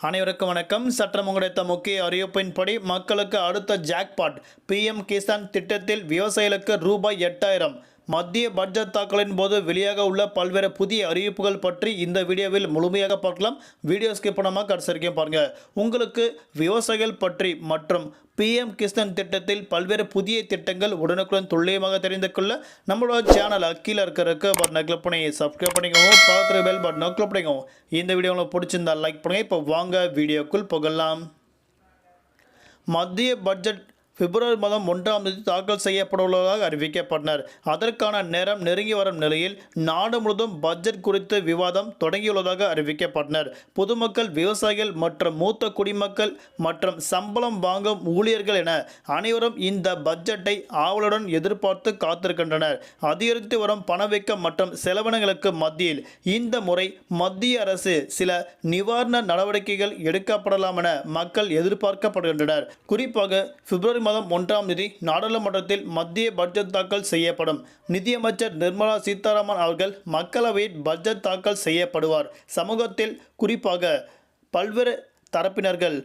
அனைவருக்கும் வணக்கம். சற்றம் கிடைத்த முக்கிய அறிவிப்பின்படி மக்களுக்கு அடுத்த ஜாக்பாட் பிஎம் கிசான் திட்டத்தில் விவசாயிகளுக்கு ரூபாய் எட்டாயிரம். மத்திய பட்ஜெட் தாக்கலின் போது வெளியாக உள்ள பல்வேறு புதிய அறிவிப்புகள் பற்றி இந்த வீடியோவில் முழுமையாக பார்க்கலாம். வீடியோ ஸ்கிப் பண்ணாமல் கடைசி வரைக்கும் உங்களுக்கு விவசாயிகள் பற்றி மற்றும் பிஎம் கிசான் திட்டத்தில் பல்வேறு புதிய திட்டங்கள் உடனுக்குடன் துல்லியமாக தெரிந்து கொள்ள நம்மளோட சேனலை கீழே இருக்கிறதுக்கு பட்டனை கிளிக் பண்ணி சப்ஸ்கிரைப் பண்ணிக்கோங்க. பக்கத்தில் பெல் பட்டனை கிளிக் பண்ணிக்கோங்க. இந்த வீடியோ உங்களுக்கு பிடிச்சிருந்தா லைக் பண்ணுங்கள் இப்போ வாங்க வீடியோக்குள் புகழலாம் மத்திய பட்ஜெட் பிப்ரவரி மாதம் ஒன்றாம் தேதி தாக்கல் செய்யப்படவுள்ளதாக அறிவிக்கப்பட்டனர். அதற்கான நேரம் நெருங்கி வரும் நிலையில் நாடு முழுவதும் பட்ஜெட் குறித்து விவாதம் தொடங்கியுள்ளதாக அறிவிக்கப்பட்டனர். பொதுமக்கள் விவசாயிகள் மற்றும் மூத்த குடிமக்கள் மற்றும் சம்பளம் வாங்கும் ஊழியர்கள் என அனைவரும் இந்த பட்ஜெட்டை ஆவலுடன் எதிர்பார்த்து காத்திருக்கின்றனர். அதிகரித்து வரும் பணவீக்கம் மற்றும் செலவினங்களுக்கு மத்தியில் இந்த முறை மத்திய அரசு சில நிவாரண நடவடிக்கைகள் எடுக்கப்படலாம் என மக்கள் எதிர்பார்க்கப்படுகின்றனர். குறிப்பாக பிப்ரவரி மாதம் ஒன்றாம் தேதி நாடாளுமன்றத்தில் மத்திய பட்ஜெட் தாக்கல் செய்யப்படும். நிதியமைச்சர் நிர்மலா சீதாராமன் அவர்கள் மக்களவையில் பட்ஜெட் தாக்கல் செய்யப்படுவார். சமூகத்தில் குறிப்பாக பல்வேறு தரப்பினர்கள்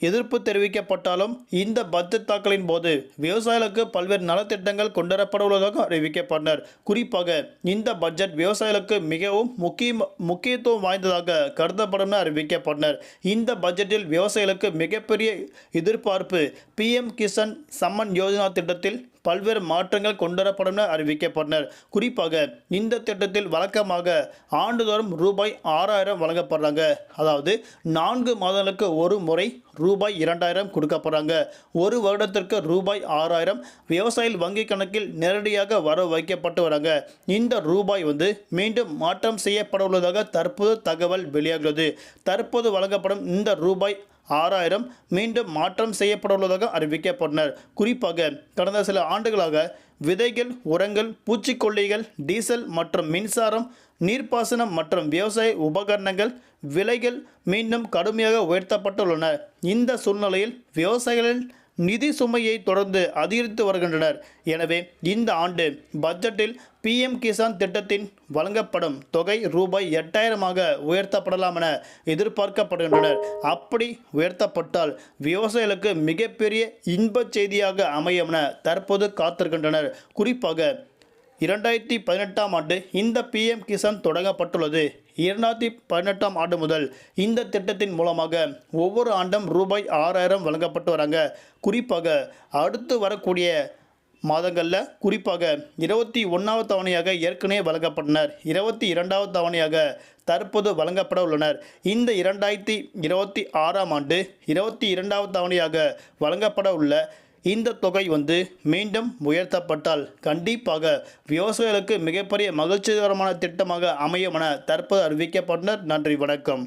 எதிர்ப்பு தெரிவிக்கப்பட்டாலும் இந்த பட்ஜெட் தாக்கலின் போது விவசாயிகளுக்கு பல்வேறு நலத்திட்டங்கள் கொண்டுவரப்பட உள்ளதாக அறிவிக்கப்பட்டனர். குறிப்பாக இந்த பட்ஜெட் விவசாயிகளுக்கு மிகவும் முக்கிய முக்கியத்துவம் வாய்ந்ததாக கருதப்படும் என அறிவிக்கப்பட்டனர். இந்த பட்ஜெட்டில் விவசாயிகளுக்கு மிகப்பெரிய எதிர்பார்ப்பு பிஎம் கிசான் சம்மன் யோஜனா திட்டத்தில் பல்வேறு மாற்றங்கள் கொண்டுவரப்படும் என அறிவிக்கப்பட்டனர். குறிப்பாக இந்த திட்டத்தில் வழக்கமாக ஆண்டுதோறும் ரூபாய் ஆறாயிரம் வழங்கப்படுறாங்க. அதாவது நான்கு மாதங்களுக்கு ஒரு முறை ரூபாய் இரண்டாயிரம் கொடுக்கப்படுறாங்க. ஒரு வருடத்திற்கு ரூபாய் ஆறாயிரம் விவசாயிகள் வங்கி கணக்கில் நேரடியாக வர வைக்கப்பட்டு வராங்க. இந்த ரூபாய் வந்து மீண்டும் மாற்றம் செய்யப்பட உள்ளதாக தற்போது தகவல் வெளியாகிறது. தற்போது வழங்கப்படும் இந்த ரூபாய் ஆறாயிரம் மீண்டும் மாற்றம் செய்யப்பட உள்ளதாக அறிவிக்கப்பட்டனர். குறிப்பாக கடந்த சில ஆண்டுகளாக விதைகள் உரங்கள் பூச்சிக்கொல்லிகள் டீசல் மற்றும் மின்சாரம் நீர்ப்பாசனம் மற்றும் விவசாய உபகரணங்கள் விலைகள் மீண்டும் கடுமையாக உயர்த்தப்பட்டுள்ளன. இந்த சூழ்நிலையில் விவசாயிகளின் நிதி சுமையை தொடர்ந்து அதிகரித்து வருகின்றனர். எனவே இந்த ஆண்டு பட்ஜெட்டில் பிஎம் கிசான் திட்டத்தின் வழங்கப்படும் தொகை ரூபாய் எட்டாயிரமாக உயர்த்தப்படலாம் என எதிர்பார்க்கப்படுகின்றனர். அப்படி உயர்த்தப்பட்டால் விவசாயிகளுக்கு மிகப்பெரிய இன்பச் செய்தியாக அமையும் என தற்போது காத்திருக்கின்றனர். குறிப்பாக இரண்டாயிரத்தி பதினெட்டாம் ஆண்டு இந்த பிஎம் கிசான் தொடங்கப்பட்டுள்ளது. இரண்டாயிரத்தி பதினெட்டாம் ஆண்டு முதல் இந்த திட்டத்தின் மூலமாக ஒவ்வொரு ஆண்டும் ரூபாய் ஆறாயிரம் வழங்கப்பட்டு வராங்க. குறிப்பாக அடுத்து வரக்கூடிய மாதங்களில் குறிப்பாக இருபத்தி ஒன்றாவது தவணையாக ஏற்கனவே வழங்கப்பட்டனர். இருபத்தி இரண்டாவது தவணையாக தற்போது வழங்கப்பட உள்ளனர். இந்த இரண்டாயிரத்தி இருபத்தி ஆறாம் ஆண்டு இருபத்தி இரண்டாவது தவணையாக வழங்கப்பட உள்ள இந்த தொகை வந்து மீண்டும் உயர்த்தப்பட்டால் கண்டிப்பாக விவசாயிகளுக்கு மிகப்பெரிய மகிழ்ச்சிகரமான திட்டமாக அமையும் என தற்போது அறிவிக்கப்பட்டனர். நன்றி வணக்கம்.